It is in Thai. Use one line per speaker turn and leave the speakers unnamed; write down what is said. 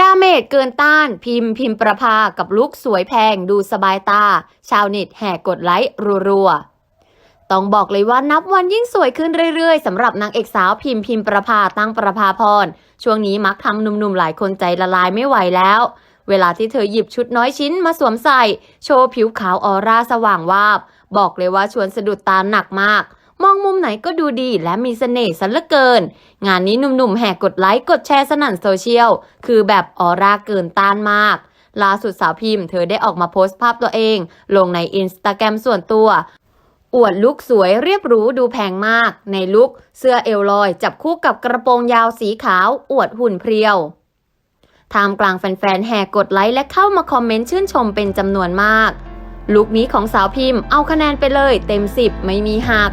ดาเมจเกินต้านพิมพ์พิมพ์ประภากับลุกสวยแพงดูสบายตา ชาวเน็ตแห่กดไลค์รัวๆ ต้องบอกเลยว่านับวันยิ่งสวยขึ้นเรื่อยๆสำหรับนางเอกสาวพิมพ์พิมพ์ประภาตั้งประภาพร ช่วงนี้มักทำหนุ่มๆหลายคนใจละลายไม่ไหวแล้ว เวลาที่เธอหยิบชุดน้อยชิ้นมาสวมใส่ โชว์ผิวขาวออร่าสว่างวาบ บอกเลยว่าชวนสะดุดตาหนักมาก มองมุมไหนก็ดูดีและมีเสน่ห์ซะเหลือเกิน งานนี้หนุ่มๆแห่กดไลค์กดแชร์สนั่นโซเชียล คือแบบออร่าเกินต้านมากล่าสุดสาวพิมพ์เธอได้ออกมาโพสต์ภาพตัวเอง ลงในอินสตาแกรมส่วนตัว อวดลุคสวยเรียบหรูดูแพงมาก ในลุคเสื้อเอวลอย จับคู่กับกระโปรงยาวสีขาว อวดหุ่นเพรียวท่ามกลางแฟนๆแห่กดไลค์และเข้ามาคอมเมนต์ชื่นชมเป็นจำนวนมาก ลุคนี้ของสาวพิมพ์เอาคะแนนไปเลยเต็ม 10 ไม่มีหัก